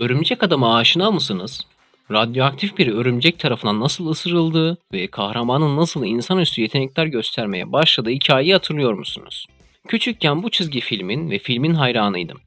Örümcek Adam'a aşina mısınız? Radyoaktif bir örümcek tarafından nasıl ısırıldığı ve kahramanın nasıl insanüstü yetenekler göstermeye başladığı hikayeyi hatırlıyor musunuz? Küçükken bu çizgi filmin ve filmin hayranıydım.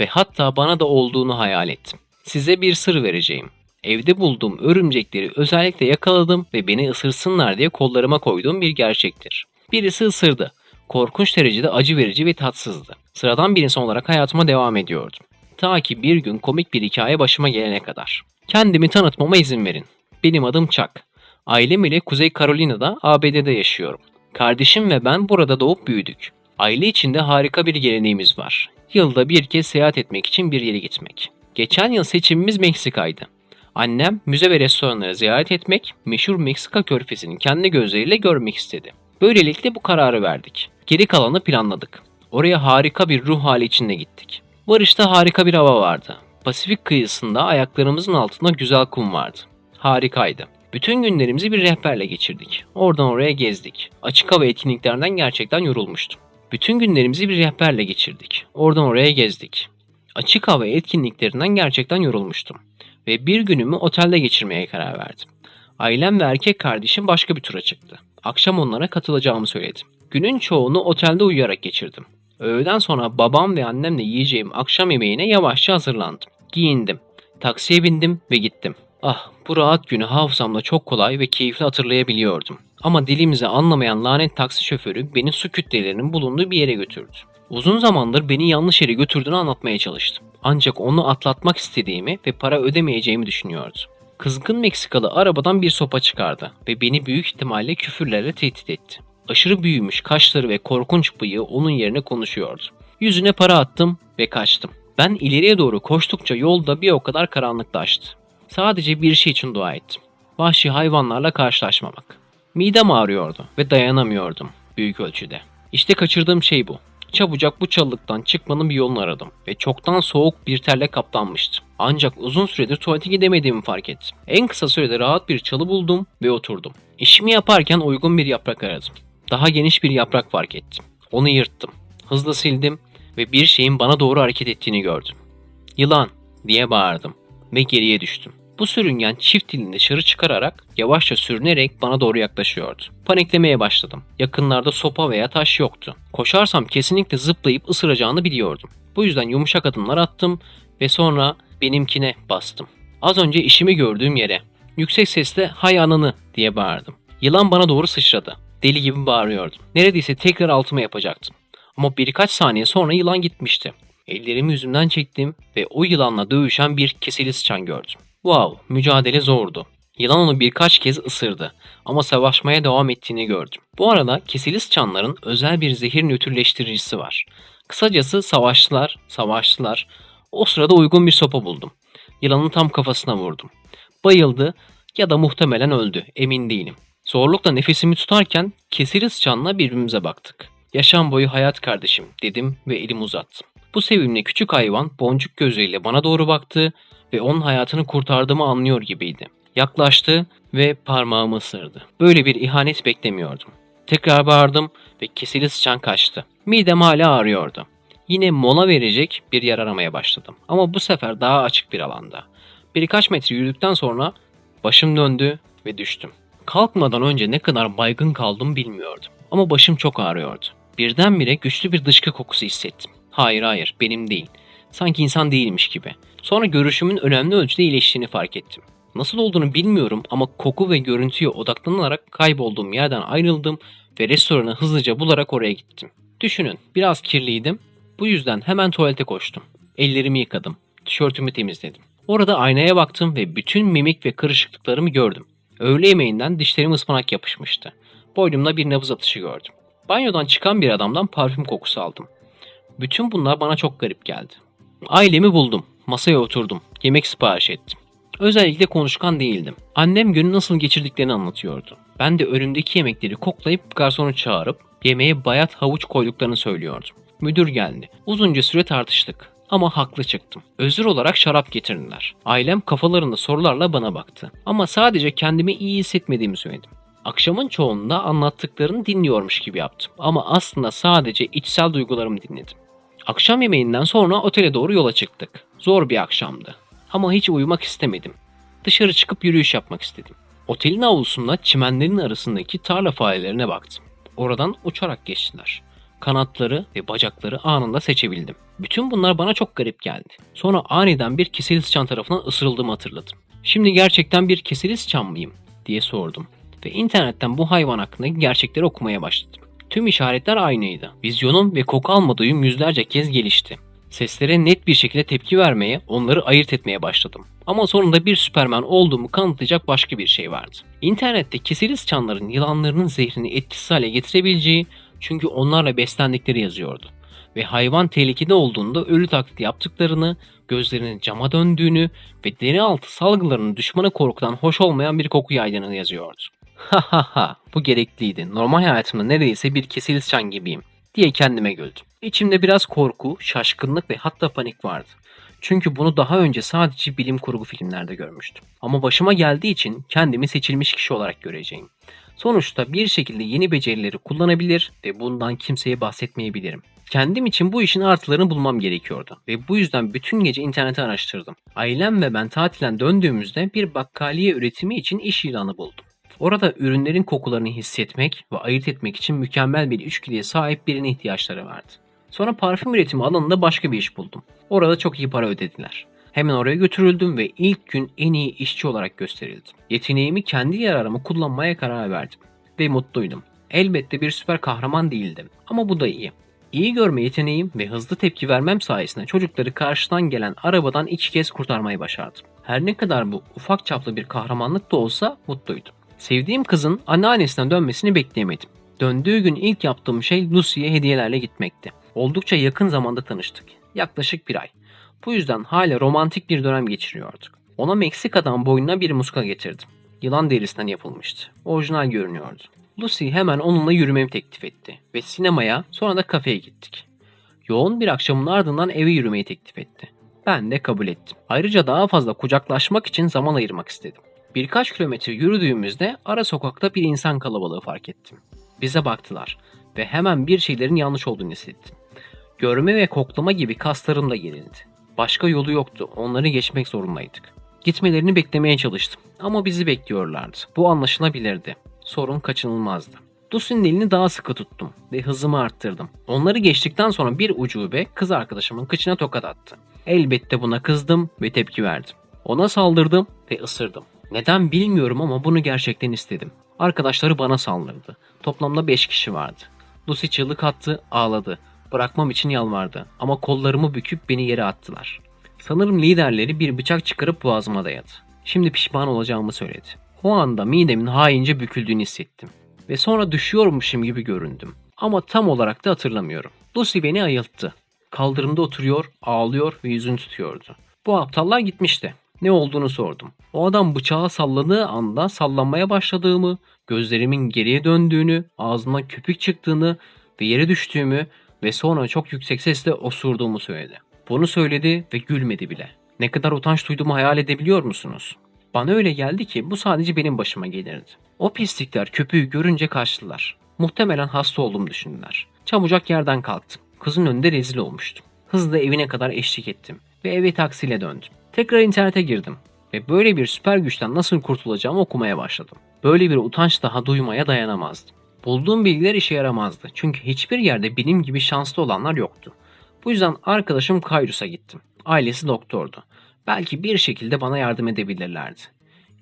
Ve hatta bana da olduğunu hayal ettim. Size bir sır vereceğim. Evde bulduğum örümcekleri özellikle yakaladım ve beni ısırsınlar diye kollarıma koyduğum bir gerçektir. Birisi ısırdı. Korkunç derecede acı verici ve tatsızdı. Sıradan bir insan olarak hayatıma devam ediyordum. Ta ki bir gün komik bir hikaye başıma gelene kadar. Kendimi tanıtmama izin verin. Benim adım Chuck. Ailem ile Kuzey Carolina'da ABD'de yaşıyorum. Kardeşim ve ben burada doğup büyüdük. Aile içinde harika bir geleneğimiz var. Yılda bir kez seyahat etmek için bir yere gitmek. Geçen yıl seçimimiz Meksika'ydı. Annem müze ve restoranları ziyaret etmek, meşhur Meksika körfezini kendi gözleriyle görmek istedi. Böylelikle bu kararı verdik. Geri kalanı planladık. Oraya harika bir ruh hali içinde gittik. Varışta harika bir hava vardı. Pasifik kıyısında ayaklarımızın altında güzel kum vardı. Harikaydı. Bütün günlerimizi bir rehberle geçirdik. Oradan oraya gezdik. Açık hava etkinliklerden gerçekten yorulmuştum. Bütün günlerimizi bir rehberle geçirdik. Oradan oraya gezdik. Açık hava etkinliklerinden gerçekten yorulmuştum. Ve bir günümü otelde geçirmeye karar verdim. Ailem ve erkek kardeşim başka bir tura çıktı. Akşam onlara katılacağımı söyledim. Günün çoğunu otelde uyuyarak geçirdim. Öğleden sonra babam ve annemle yiyeceğim akşam yemeğine yavaşça hazırlandım. Giyindim. Taksiye bindim ve gittim. Ah bu rahat günü hafızamda çok kolay ve keyifli hatırlayabiliyordum. Ama dilimizi anlamayan lanet taksi şoförü beni su kütlelerinin bulunduğu bir yere götürdü. Uzun zamandır beni yanlış yere götürdüğünü anlatmaya çalıştım. Ancak onu atlatmak istediğimi ve para ödemeyeceğimi düşünüyordu. Kızgın Meksikalı arabadan bir sopa çıkardı ve beni büyük ihtimalle küfürlerle tehdit etti. Aşırı büyümüş kaşları ve korkunç bıyığı onun yerine konuşuyordu. Yüzüne para attım ve kaçtım. Ben ileriye doğru koştukça yolda bir o kadar karanlıklaştı. Sadece bir şey için dua ettim. Vahşi hayvanlarla karşılaşmamak. Midem ağrıyordu ve dayanamıyordum büyük ölçüde. İşte kaçırdığım şey bu. Çabucak bu çalılıktan çıkmanın bir yolunu aradım ve çoktan soğuk bir terle kaplanmıştım. Ancak uzun süredir tuvalete gidemediğimi fark ettim. En kısa sürede rahat bir çalı buldum ve oturdum. İşimi yaparken uygun bir yaprak aradım. Daha geniş bir yaprak fark ettim. Onu yırttım. Hızla sildim ve bir şeyin bana doğru hareket ettiğini gördüm. Yılan diye bağırdım ve geriye düştüm. Bu sürüngen çift dilini dışarı çıkararak yavaşça sürünerek bana doğru yaklaşıyordu. Paniklemeye başladım. Yakınlarda sopa veya taş yoktu. Koşarsam kesinlikle zıplayıp ısıracağını biliyordum. Bu yüzden yumuşak adımlar attım ve sonra benimkine bastım. Az önce işimi gördüğüm yere. Yüksek sesle hay ananı diye bağırdım. Yılan bana doğru sıçradı. Deli gibi bağırıyordum. Neredeyse tekrar altıma yapacaktım. Ama birkaç saniye sonra yılan gitmişti. Ellerimi yüzümden çektim ve o yılanla dövüşen bir keseli sıçan gördüm. Wow, mücadele zordu. Yılan onu birkaç kez ısırdı ama savaşmaya devam ettiğini gördüm. Bu arada keseli sıçanların özel bir zehir nötrleştiricisi var. Kısacası savaştılar, savaştılar. O sırada uygun bir sopa buldum. Yılanın tam kafasına vurdum. Bayıldı ya da muhtemelen öldü, emin değilim. Zorlukla nefesimi tutarken keseli sıçanla birbirimize baktık. Yaşam boyu hayat kardeşim dedim ve elimi uzattım. Bu sevimli küçük hayvan boncuk gözleriyle bana doğru baktı ve onun hayatını kurtardığımı anlıyor gibiydi. Yaklaştı ve parmağımı ısırdı. Böyle bir ihanet beklemiyordum. Tekrar bağırdım ve kesili sıçan kaçtı. Midem hala ağrıyordu. Yine mola verecek bir yer aramaya başladım. Ama bu sefer daha açık bir alanda. Birkaç metre yürüdükten sonra başım döndü ve düştüm. Kalkmadan önce ne kadar baygın kaldım bilmiyordum. Ama başım çok ağrıyordu. Birdenbire güçlü bir dışkı kokusu hissettim. Hayır hayır benim değil. Sanki insan değilmiş gibi. Sonra görüşümün önemli ölçüde iyileştiğini fark ettim. Nasıl olduğunu bilmiyorum ama koku ve görüntüye odaklanarak kaybolduğum yerden ayrıldım ve restoranı hızlıca bularak oraya gittim. Düşünün biraz kirliydim. Bu yüzden hemen tuvalete koştum. Ellerimi yıkadım. Tişörtümü temizledim. Orada aynaya baktım ve bütün mimik ve kırışıklıklarımı gördüm. Öğle yemeğinden dişlerim ıspanak yapışmıştı. Boynumda bir nabız atışı gördüm. Banyodan çıkan bir adamdan parfüm kokusu aldım. Bütün bunlar bana çok garip geldi. Ailemi buldum. Masaya oturdum. Yemek sipariş ettim. Özellikle konuşkan değildim. Annem günü nasıl geçirdiklerini anlatıyordu. Ben de önümdeki yemekleri koklayıp garsonu çağırıp yemeğe bayat havuç koyduklarını söylüyordum. Müdür geldi. Uzunca süre tartıştık. Ama haklı çıktım. Özür olarak şarap getirdiler. Ailem kafalarında sorularla bana baktı. Ama sadece kendimi iyi hissetmediğimi söyledim. Akşamın çoğunda anlattıklarını dinliyormuş gibi yaptım. Ama aslında sadece içsel duygularımı dinledim. Akşam yemeğinden sonra otele doğru yola çıktık. Zor bir akşamdı. Ama hiç uyumak istemedim. Dışarı çıkıp yürüyüş yapmak istedim. Otelin avlusunda çimenlerin arasındaki tarla farelerine baktım. Oradan uçarak geçtiler. Kanatları ve bacakları anında seçebildim. Bütün bunlar bana çok garip geldi. Sonra aniden bir keseli sıçan tarafından ısırıldığımı hatırladım. Şimdi gerçekten bir keseli sıçan mıyım diye sordum. Ve internetten bu hayvan hakkındaki gerçekleri okumaya başladım. Tüm işaretler aynıydı. Vizyonum ve koku alma duyum yüzlerce kez gelişti. Seslere net bir şekilde tepki vermeye, onları ayırt etmeye başladım. Ama sonunda bir Süperman olduğumu kanıtlayacak başka bir şey vardı. İnternette keseli sıçanların yılanlarının zehrini etkisiz hale getirebileceği çünkü onlarla beslendikleri yazıyordu. Ve hayvan tehlikede olduğunda ölü taklidi yaptıklarını, gözlerinin cama döndüğünü ve deri altı salgılarının düşmanı korkudan hoş olmayan bir koku yaydığını yazıyordu. Ha ha ha bu gerekliydi. Normal hayatımda neredeyse bir keseli sıçan gibiyim diye kendime güldüm. İçimde biraz korku, şaşkınlık ve hatta panik vardı. Çünkü bunu daha önce sadece bilim kurgu filmlerde görmüştüm. Ama başıma geldiği için kendimi seçilmiş kişi olarak göreceğim. Sonuçta bir şekilde yeni becerileri kullanabilir ve bundan kimseye bahsetmeyebilirim. Kendim için bu işin artılarını bulmam gerekiyordu ve bu yüzden bütün gece interneti araştırdım. Ailem ve ben tatilden döndüğümüzde bir bakkaliye üretimi için iş ilanı buldum. Orada ürünlerin kokularını hissetmek ve ayırt etmek için mükemmel bir içgüdüye sahip birine ihtiyaçları vardı. Sonra parfüm üretimi alanında başka bir iş buldum. Orada çok iyi para ödediler. Hemen oraya götürüldüm ve ilk gün en iyi işçi olarak gösterildim. Yeteneğimi kendi yararıma kullanmaya karar verdim. Ve mutluydum. Elbette bir süper kahraman değildim ama bu da iyi. İyi görme yeteneğim ve hızlı tepki vermem sayesinde çocukları karşıdan gelen arabadan iki kez kurtarmayı başardım. Her ne kadar bu ufak çaplı bir kahramanlık da olsa mutluydum. Sevdiğim kızın anneannesinden dönmesini bekleyemedim. Döndüğü gün ilk yaptığım şey Lucy'ye hediyelerle gitmekti. Oldukça yakın zamanda tanıştık. Yaklaşık bir ay. Bu yüzden hala romantik bir dönem geçiriyorduk. Ona Meksika'dan boynuna bir muska getirdim. Yılan derisinden yapılmıştı. Orijinal görünüyordu. Lucy hemen onunla yürümemi teklif etti ve sinemaya sonra da kafeye gittik. Yoğun bir akşamın ardından eve yürümeyi teklif etti. Ben de kabul ettim. Ayrıca daha fazla kucaklaşmak için zaman ayırmak istedim. Birkaç kilometre yürüdüğümüzde ara sokakta bir insan kalabalığı fark ettim. Bize baktılar ve hemen bir şeylerin yanlış olduğunu hissettim. Görme ve koklama gibi kaslarım da gerildi. Başka yolu yoktu. Onları geçmek zorundaydık. Gitmelerini beklemeye çalıştım. Ama bizi bekliyorlardı. Bu anlaşılabilirdi. Sorun kaçınılmazdı. Lucy'nin elini daha sıkı tuttum ve hızımı arttırdım. Onları geçtikten sonra bir ucube kız arkadaşımın kıçına tokat attı. Elbette buna kızdım ve tepki verdim. Ona saldırdım ve ısırdım. Neden bilmiyorum ama bunu gerçekten istedim. Arkadaşları bana saldırdı. Toplamda 5 kişi vardı. Lucy çığlık attı, ağladı. Bırakmam için yalvardı ama kollarımı büküp beni yere attılar. Sanırım liderleri bir bıçak çıkarıp boğazıma dayadı. Şimdi pişman olacağımı söyledi. O anda midemin haince büküldüğünü hissettim. Ve sonra düşüyormuşum gibi göründüm. Ama tam olarak da hatırlamıyorum. Lucy beni ayılttı. Kaldırımda oturuyor, ağlıyor ve yüzünü tutuyordu. Bu aptallar gitmişti. Ne olduğunu sordum. O adam bıçağı salladığı anda sallanmaya başladığımı, gözlerimin geriye döndüğünü, ağzımdan köpük çıktığını ve yere düştüğümü ve sonra çok yüksek sesle osurduğumu söyledi. Bunu söyledi ve gülmedi bile. Ne kadar utanç duyduğumu hayal edebiliyor musunuz? Bana öyle geldi ki bu sadece benim başıma gelirdi. O pislikler köpüğü görünce kaçtılar. Muhtemelen hasta olduğumu düşündüler. Çabucak yerden kalktım. Kızın önünde rezil olmuştum. Hızla evine kadar eşlik ettim ve eve taksiyle döndüm. Tekrar internete girdim ve böyle bir süper güçten nasıl kurtulacağımı okumaya başladım. Böyle bir utanç daha duymaya dayanamazdım. Bulduğum bilgiler işe yaramazdı çünkü hiçbir yerde benim gibi şanslı olanlar yoktu. Bu yüzden arkadaşım Kayrus'a gittim. Ailesi doktordu. Belki bir şekilde bana yardım edebilirlerdi.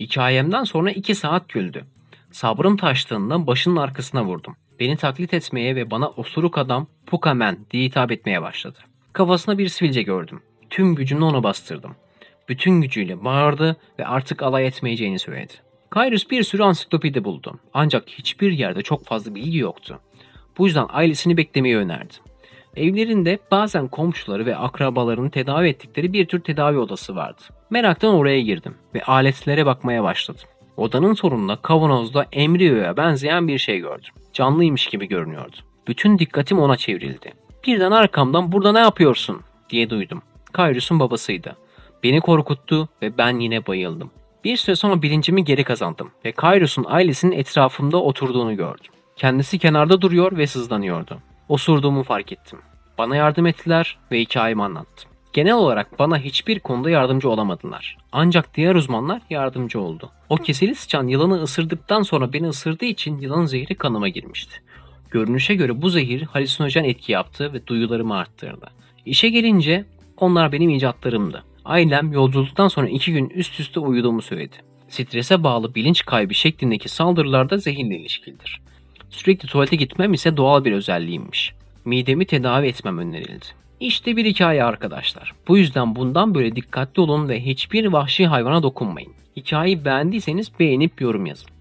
Hikayemden sonra iki saat güldü. Sabrım taştığında başının arkasına vurdum. Beni taklit etmeye ve bana osuruk adam Pukamen diye hitap etmeye başladı. Kafasına bir sivilce gördüm. Tüm gücümle ona bastırdım. Bütün gücüyle bağırdı ve artık alay etmeyeceğini söyledi. Kayrus bir sürü ansiklopedi buldu. Ancak hiçbir yerde çok fazla bilgi yoktu. Bu yüzden ailesini beklemeyi önerdi. Evlerinde bazen komşuları ve akrabalarını tedavi ettikleri bir tür tedavi odası vardı. Meraktan oraya girdim ve aletlere bakmaya başladım. Odanın sonunda kavanozda embriyoya benzeyen bir şey gördüm. Canlıymış gibi görünüyordu. Bütün dikkatim ona çevrildi. Birden arkamdan burada ne yapıyorsun diye duydum. Kayrus'un babasıydı. Beni korkuttu ve ben yine bayıldım. Bir süre sonra bilincimi geri kazandım ve Kayrus'un ailesinin etrafımda oturduğunu gördüm. Kendisi kenarda duruyor ve sızlanıyordu. Osurduğumu fark ettim. Bana yardım ettiler ve hikayemi anlattım. Genel olarak bana hiçbir konuda yardımcı olamadılar. Ancak diğer uzmanlar yardımcı oldu. O keseli sıçan yılanı ısırdıktan sonra beni ısırdığı için yılanın zehri kanıma girmişti. Görünüşe göre bu zehir halüsinojen etki yaptı ve duyularımı arttırdı. İşe gelince onlar benim icatlarımdı. Ailem yolculuktan sonra iki gün üst üste uyuduğumu söyledi. Strese bağlı bilinç kaybı şeklindeki saldırılar da zehirle ilişkilidir. Sürekli tuvalete gitmem ise doğal bir özelliğimmiş. Midemi tedavi etmem önerildi. İşte bir hikaye arkadaşlar. Bu yüzden bundan böyle dikkatli olun ve hiçbir vahşi hayvana dokunmayın. Hikayeyi beğendiyseniz beğenip yorum yazın.